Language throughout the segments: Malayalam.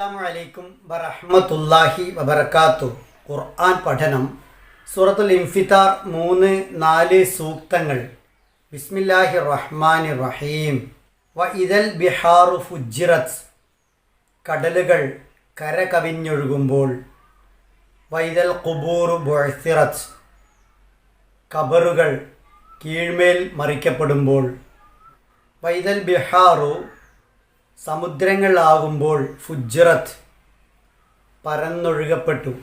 അസ്സാമലൈക്കും വറഹമത്തല്ലാഹി വബർക്കാത്തു ഖുർആൻ പഠനം സൂറത്തുൽ ഇൻഫിത്താർ മൂന്ന് നാല് സൂക്തങ്ങൾ. ബിസ്മില്ലാഹി റഹ്മാൻ റഹീം വ ഇതൽ ബിഹാറു ഫുജിറത്ത് കടലുകൾ കര കവിഞ്ഞൊഴുകുമ്പോൾ ഇതൽ കുബൂറു ബൊഴ്സിറത്ത് കബറുകൾ കീഴ്മേൽ മറിക്കപ്പെടുമ്പോൾ. വൈദൽ ബിഹാറു സമുദ്രങ്ങളാകുമ്പോൾ ഫുജ്റത്ത് പരന്നൊഴുകപ്പെട്ടു.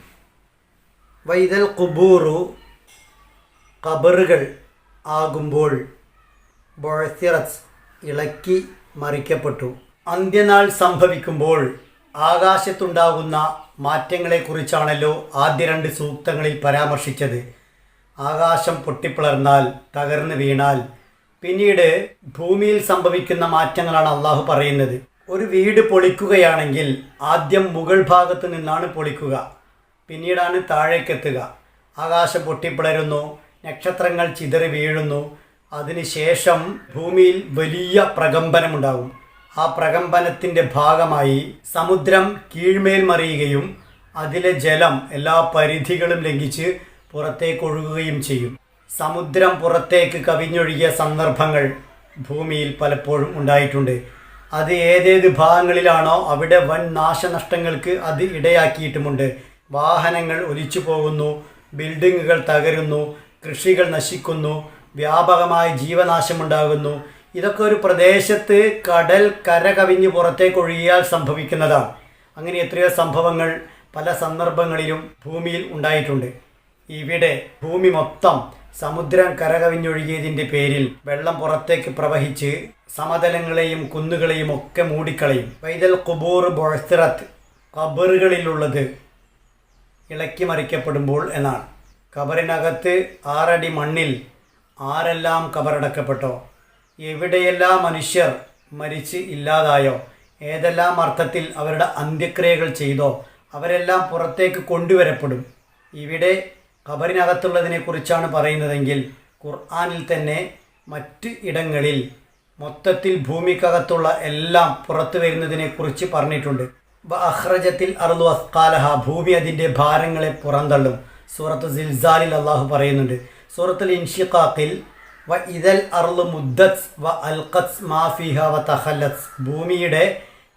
വൈദൽ കുബൂറു കബറുകൾ ആകുമ്പോൾ ബൊഴത്തിറത്ത് ഇളക്കി മറിക്കപ്പെട്ടു. അന്ത്യനാൾ സംഭവിക്കുമ്പോൾ ആകാശത്തുണ്ടാകുന്ന മാറ്റങ്ങളെക്കുറിച്ചാണല്ലോ ആദ്യ രണ്ട് സൂക്തങ്ങളിൽ പരാമർശിച്ചത്. ആകാശം പൊട്ടിപ്പിളർന്നാൽ തകർന്നു വീണാൽ പിന്നീട് ഭൂമിയിൽ സംഭവിക്കുന്ന മാറ്റങ്ങളാണ് അള്ളാഹു പറയുന്നത്. ഒരു വീട് പൊളിക്കുകയാണെങ്കിൽ ആദ്യം മുകൾ ഭാഗത്ത് നിന്നാണ് പൊളിക്കുക. പിന്നീടാണ് താഴേക്കെത്തുക ആകാശം പൊട്ടിപ്പിളരുന്നു നക്ഷത്രങ്ങൾ ചിതറി വീഴുന്നു. അതിനുശേഷം ഭൂമിയിൽ വലിയ പ്രകമ്പനമുണ്ടാകും ആ പ്രകമ്പനത്തിന്റെ ഭാഗമായി സമുദ്രം കീഴ്മേൽ മറിയുകയും അതിലെ ജലം എല്ലാ പരിധികളും ലംഘിച്ച് പുറത്തേക്കൊഴുകുകയും ചെയ്യും. സമുദ്രം പുറത്തേക്ക് കവിഞ്ഞൊഴുകിയ സന്ദർഭങ്ങൾ ഭൂമിയിൽ പലപ്പോഴും ഉണ്ടായിട്ടുണ്ട്. അത് ഏതേത് ഭാഗങ്ങളിലാണോ അവിടെ വൻ നാശനഷ്ടങ്ങൾക്ക് അത് ഇടയാക്കിയിട്ടുമുണ്ട്. വാഹനങ്ങൾ ഒലിച്ചു പോകുന്നു ബിൽഡിങ്ങുകൾ തകരുന്നു കൃഷികൾ നശിക്കുന്നു വ്യാപകമായ ജീവനാശമുണ്ടാകുന്നു. ഇതൊക്കെ ഒരു പ്രദേശത്ത് കടൽ കര കവിഞ്ഞ് പുറത്തേക്ക് ഒഴുകിയാൽ സംഭവിക്കുന്നതാണ്. അങ്ങനെ എത്രയോ സംഭവങ്ങൾ പല സന്ദർഭങ്ങളിലും ഭൂമിയിൽ ഉണ്ടായിട്ടുണ്ട്. ഇവിടെ ഭൂമി മൊത്തം സമുദ്രം കരകവിഞ്ഞൊഴുകിയതിന്റെ പേരിൽ വെള്ളം പുറത്തേക്ക് പ്രവഹിച്ച് സമതലങ്ങളെയും കുന്നുകളെയും ഒക്കെ മൂടിക്കളയും. വൈദൽ കുബൂർ ബൊഴത്തിറത്ത് കബറുകളിലുള്ളത് ഇളക്കി മറിക്കപ്പെടുമ്പോൾ എന്നാണ്. കബറിനകത്ത് ആറടി മണ്ണിൽ ആരെല്ലാം കബറടക്കപ്പെട്ടോ? എവിടെയെല്ലാം മനുഷ്യർ മരിച്ച് ഇല്ലാതായോ? ഏതെല്ലാം അർത്ഥത്തിൽ അവരുടെ അന്ത്യക്രിയകൾ ചെയ്തോ? അവരെല്ലാം പുറത്തേക്ക് കൊണ്ടുവരപ്പെടും. ഇവിടെ ഖബറിനകത്തുള്ളതിനെ കുറിച്ചാണ് പറയുന്നതെങ്കിൽ ഖുർആാനിൽ തന്നെ മറ്റ് ഇടങ്ങളിൽ മൊത്തത്തിൽ ഭൂമിക്കകത്തുള്ള എല്ലാം പുറത്തു വരുന്നതിനെക്കുറിച്ച് പറഞ്ഞിട്ടുണ്ട്. അഹ്റജത്തിൽ അറുതു അസ്കാലഹ ഭൂമി അതിന്റെ ഭാരങ്ങളെ പുറന്തള്ളും. സൂറത്ത് സിൽസാലിൽ അള്ളാഹു പറയുന്നുണ്ട്. സൂറത്തുൽ ഇൻഷിഖാഖിൽ വ ഇതൽ അർളു മുദ്ദസ് വ അൽഖത്ത് മാഫിഹ വ തഹല്ലത്ത് ഭൂമിയുടെ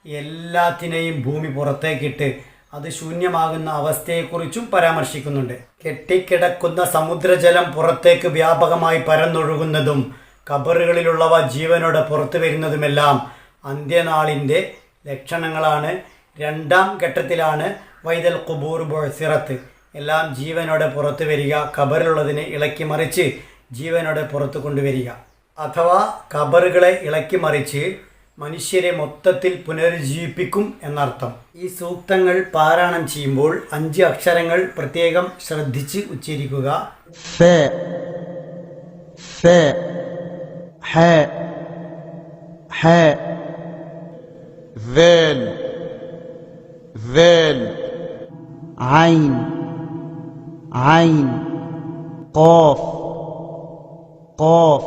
എല്ലാത്തിനെയും ഭൂമി പുറത്തേക്കിട്ട് അത് ശൂന്യമാകുന്ന അവസ്ഥയെക്കുറിച്ചും പരാമർശിക്കുന്നുണ്ട്. കെട്ടിക്കിടക്കുന്ന സമുദ്രജലം പുറത്തേക്ക് വ്യാപകമായി പരന്നൊഴുകുന്നതും കബറുകളിലുള്ളവ ജീവനോടെ പുറത്തു വരുന്നതുമെല്ലാം അന്ത്യനാളിന്റെ ലക്ഷണങ്ങളാണ്. രണ്ടാം ഘട്ടത്തിലാണ് വൈദൽ കുബൂർ ബൊഴ്സിറത്ത് എല്ലാം ജീവനോടെ പുറത്തു വരിക കബറിലുള്ളതിനെ ഇളക്കി മറിച്ച് ജീവനോടെ പുറത്തു കൊണ്ടുവരിക. അഥവാ കബറുകളെ ഇളക്കി മറിച്ച് മനുഷ്യരെ മൊത്തത്തിൽ പുനരുജ്ജീവിപ്പിക്കും എന്നർത്ഥം ഈ സൂക്തങ്ങൾ പാരായണം ചെയ്യുമ്പോൾ അഞ്ച് അക്ഷരങ്ങൾ പ്രത്യേകം ശ്രദ്ധിച്ച് ഉച്ചരിക്കുക فاء فاء حاء حاء ذال ذال عين عين قاف قاف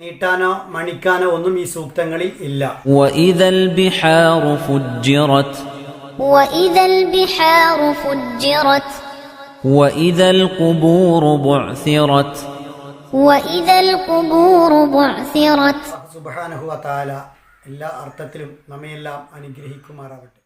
നീട്ടാനോ മണിക്കാനോ ഒന്നും ഈ സൂക്തങ്ങളിൽ ഇല്ല وإذا البحار فجرت وإذا البحار فجرت وإذا القبور بعثرت وإذا القبور بعثرت സുബാനഹുവ താല എല്ലാ അർത്ഥത്തിലും നമ്മയെല്ലാം അനുഗ്രഹിക്കുമാറാവട്ടെ